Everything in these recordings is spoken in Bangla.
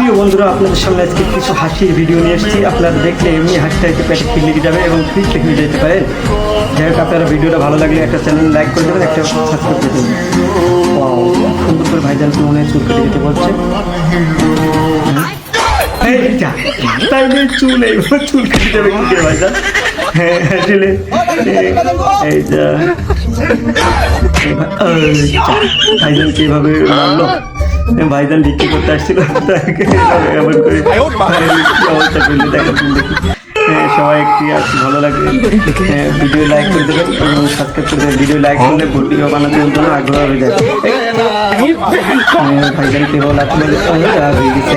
প্রিয় বন্ধুরা, আপনাদের সামনে আজকে কিছু হাসির ভিডিও নিয়ে এসেছি। আপনারা দেখলে এমনি হাসিটা একটু পেটে খিল লেগে যাবে এবং ফিট হয়ে যেতে পারেন। যাই হোক, আপনারা ভিডিওটা ভালো লাগলে একটা চ্যানেল লাইক করে দেবেন, একটা সাবস্ক্রাইব করে দেবেন। সুন্দর করে ভাইজানকে মনে হয় চুল কেটে যেতে বলছে। চুল চুল কেটে যাবে কি করে ভাইজান? হ্যাঁ আসলে এই- যা। মারলো। ভাইজান বিক্রি করতে আসছিল তাকে এমন করে অবস্থা করলে দেখা সবাই একটি আর ভালো লাগে হ্যাঁ, ভিডিও লাইক করে দেবেন এবং সাবস্ক্রাইব করে দেবেন ভিডিও লাইক করলে ভিডিও বানাতে জন্য আগ্রহ হয়ে যায় ভাইজান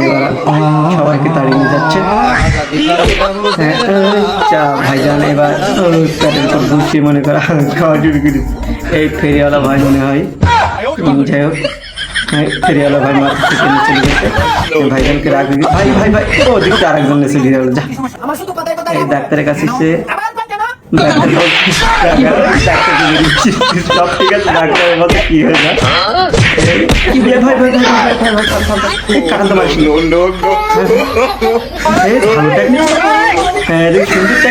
এবার সবাইকে তাড়িয়ে নিয়ে যাচ্ছে। চা ভাইজান এবার প্যাটের পর বসিয়ে মনে করা খাওয়া শুরু করি এই ফেরিওয়ালা ভাই মনে হয়। যাই হোক। ফেরিওয়ালা ভাই মাথা থেকে চলে গেছে। এই ভাইজানকে রাখবে ভাই ভাই ভাই ও দিকটা আরেকজন নিয়ে চলে গেল যা। এই ডাক্তারের কাছে সে সব ঠিক আছে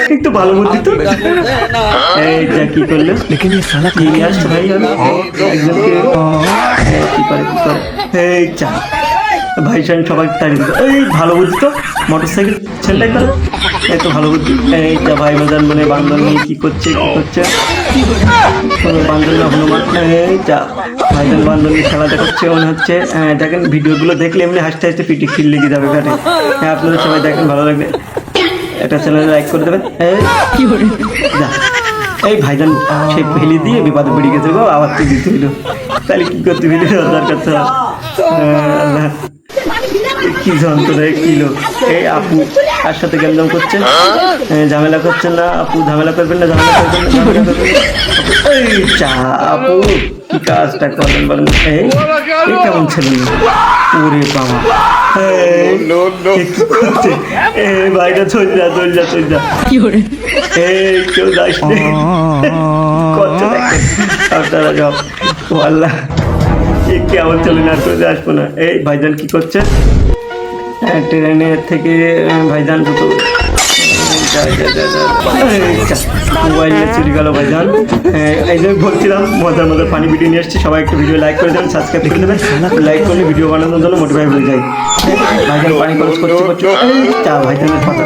কি তো ভালো বুদ্ধি তো এইটা কি করে ভাই সাহেব সবাই দিল এই ভালো বুদ্ধি তো মোটর সাইকেল ছেলেটাই করে এই ভালো বুদ্ধি এই যা ভাই বাজার মানে বান্দর নিয়ে কি করছে কি করছে? বান্দর না হনুমান এই যা ভাইজান বান্দর নিয়ে খেলা দেখাচ্ছে মনে হচ্ছে হ্যাঁ, দেখেন ভিডিওগুলো দেখলে এমনি হাসতে হাসতে পিটি খিল লেগে যাবে ঘাটে হ্যাঁ আপনারা সবাই দেখেন ভালো লাগবে। একটা চ্যানেল লাইক করে দেবেন কি এই যা। এই ভাইজান সে ফেলি দিয়ে বিপদে পড়ে গেছে গো আবার তুই দিতে হইল তাহলে কি করতে হইল দরকার তো আহ, আল্লাহ কি যন্ত্রণা কি লোক? এই আপু তার সাথে গেমজাম করছে ঝামেলা করছেন না? আপু ঝামেলা করবেন না? ঝামেলা করবেন না? ঝামেলা করবেন এই চা আপু কি কাজটা করবেন বলেন? এই কেমন ছিলেন ওরে বাবা। এই, ভাইটা চল যা চল যা চল যা। এই কেউ যাস আপনারা সব আল্লাহ এ কেমন চলে না চলে আসব না? এই ভাইজান কি করছে? ট্রেনের থেকে ভাইজান দুটো মোবাইল নিয়ে চুরি গেল ভাইজান। এই যে বলছিলাম, মজার মজার পানি ভিডিও নিয়ে এসেছি। সবাই একটু ভিডিও লাইক করে দেবেন সাবস্ক্রাইব করে দেবেন। লাইক করলে ভিডিও বানানোর জন্য মোটিভাই হয়ে যায়। ভাইজান পানি খরচ করছে করছে। চা, ভাইজানের কথা।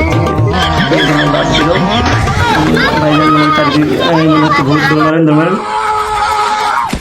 ভাইজান মনে হচ্ছে ভূত দৌড় মারেন দৌড় মারেন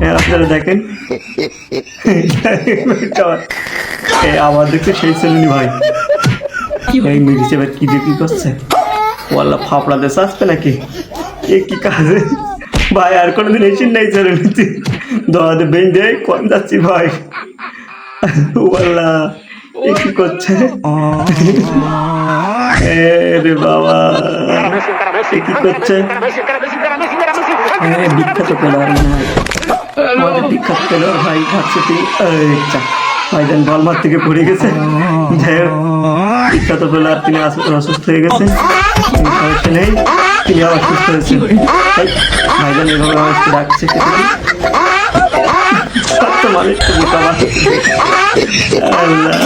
হ্যাঁ, আপনারা দেখেন। আবার দেখতে সেই ছেলেনি ভাই। এই মিরিচ এবার কি কি করছে? ওয়াল্লা ফাপড়া দেশ আসবে নাকি? এ কি কাজে? ভাই আর কোনোদিন এসিন নাই ছেলে নিতে দোয়াতে বেঞ্চ দেয় কোন যাচ্ছি ভাই? ওয়াল্লা এ কি করছে? রে বাবা এ কি করছে? বিখ্যাত প্লেয়ার মনে হয়। আমাদের বিখ্যাত প্লেয়ার ভাই ভার্সিটি ভাইজান বল মার থেকে পড়ে গেছে। যাই হোক বিখ্যাত প্লেয়ার তিনি অসুস্থ হয়ে সমস্যা নেই তিনি আবার সুস্থ হয়েছেন এই, ভাইজান এভাবে আমাকে ডাকছে মানুষ। আল্লাহ।